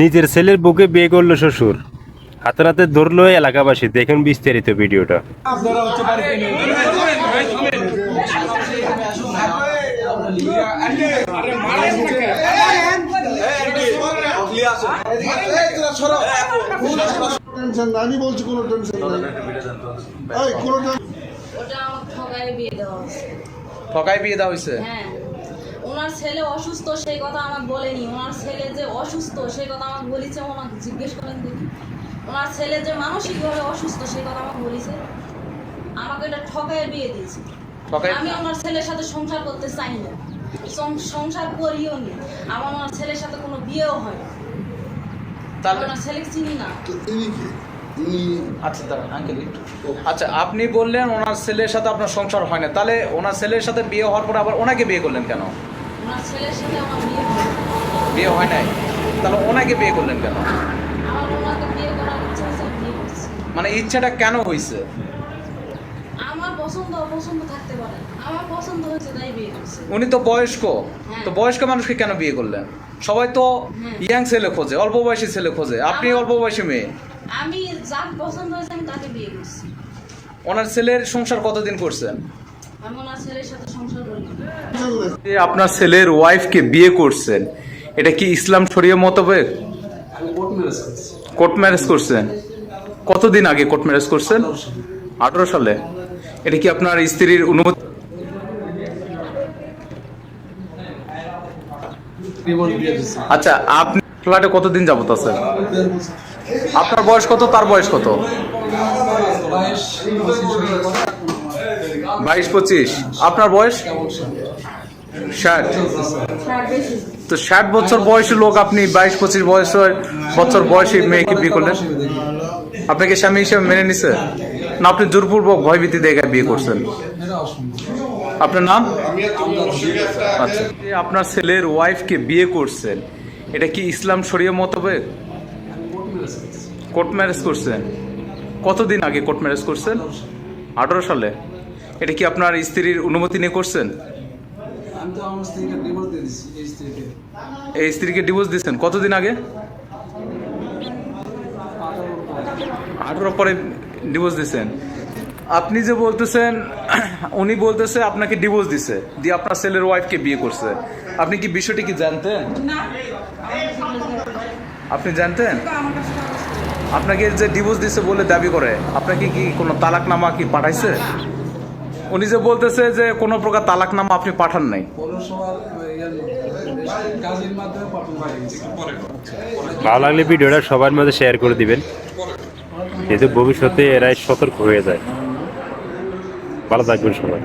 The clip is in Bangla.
নিজের ছেলের বুকে বিয়ে করল শ্বশুর। হাতে হাতে ধরলো এলাকাবাসী। দেখুন বিস্তারিত ভিডিওটা। আমি বলছি কোনো টেনশন কোনো ঠকায় বিয়ে দেওয়া হয়েছে? ওনার ছেলে অসুস্থ সেই কথা আমাকে বলেনি। ওনার ছেলে যে অসুস্থ সেই কথা আমাকে বলেছে ওনাকে জিজ্ঞেস করেন দেখি ওনার ছেলে যে মানসিকভাবে অসুস্থ সেই কথা আমাকে বলেছে। আমাকে এটা ঠকায় বিয়ে দিয়েছে। আমি আমার ছেলের সাথে সংসার করতে চাই না। সংসার করিও নি। আমার আমার ছেলের সাথে কোনো বিয়েও হয় না। তাহলে ওনার ছেলেকে চিনি না। তো ইনি কি? ইনি আচ্ছা দাঁড়ান আঙ্কেল আচ্ছা আপনি বললেন ওনার ছেলের সাথে আপনার সংসার হয় না। তাহলে ওনার ছেলের সাথে বিয়ে হওয়ার পরে আবার ওনাকে বিয়ে করলেন কেন? বিয়ে হয়। হয় নাই? তাহলে ওনাকে বিয়ে করলেন কেন? মানে ইচ্ছাটা কেন হয়েছে আমার পছন্দ অপছন্দ থাকতে পারে আমার পছন্দ হয়েছে তাই বিয়ে করছি। উনি তো বয়স্ক। তো বয়স্ক মানুষকে কেন বিয়ে করলেন? সবাই তো ইয়াং ছেলে খোঁজে অল্প বয়সী ছেলে খোঁজে। আপনি অল্প বয়সী মেয়ে। আমি যার পছন্দ হয়েছে আমি তাকে বিয়ে করছি। ওনার ছেলের সংসার কতদিন করছেন? আপনার ছেলের ওয়াইফকে বিয়ে করছেন এটা কি ইসলাম শরীয় মোতাবেক কোর্ট ম্যারেজ করছেন? কতদিন আগে কোর্ট ম্যারেজ করছেন? আঠারো সালে। এটা কি আপনার স্ত্রীর অনুমতি? আচ্ছা আপনি ফ্ল্যাটে কতদিন যাবত আছেন? আপনার বয়স কত? তার বয়স কত? বাইশ পঁচিশ। আপনার বয়স? ষাট। তো ষাট বছর বয়সী লোক আপনি, বাইশ পঁচিশ বয়সের বছর বয়সী মেয়েকে বিয়ে করলেন? আপনাকে স্বামী হিসেবে মেনে নিছে? না, আপনি জোরপূর্বক ভয়ভীতি দেখে বিয়ে করছেন? আপনার নাম? আচ্ছা। আপনার ছেলের ওয়াইফকে বিয়ে করছেন, এটা কি ইসলাম শরীয় মোতাবেক কোর্ট ম্যারেজ করছেন। কতদিন আগে কোর্ট ম্যারেজ করছেন? আঠারো সালে? এটা কি আপনার স্ত্রীর অনুমতি নিয়ে করছেন? আমি তো আমার স্ত্রীকে ডিভোর্স দিয়ে এই স্ত্রীকে। এই স্ত্রীকে ডিভোর্স দিয়েছেন কতদিন আগে? আঠারো পরে ডিভোর্স দিয়েছেন আপনি যে বলতেছেন উনি বলতেছে আপনাকে ডিভোর্স দিছে দিয়ে আপনার ছেলের ওয়াইফকে বিয়ে করছে। আপনি কি বিষয়টি কি জানতেন? আপনি জানতেন? আপনাকে যে ডিভোর্স দিছে বলে দাবি করে আপনাকে কি কোনো তালাকনামা কি পাঠাইছে? উনি যে বলতেছে যে কোনো প্রকার তালাকনামা আপনি পাঠান নাই। ভালো লাগলে ভিডিওটা সবার মধ্যে শেয়ার করে দিবেন। যেহেতু ভবিষ্যতে এরাই সতর্ক হয়ে যায়। ভালো থাকবেন সবাই।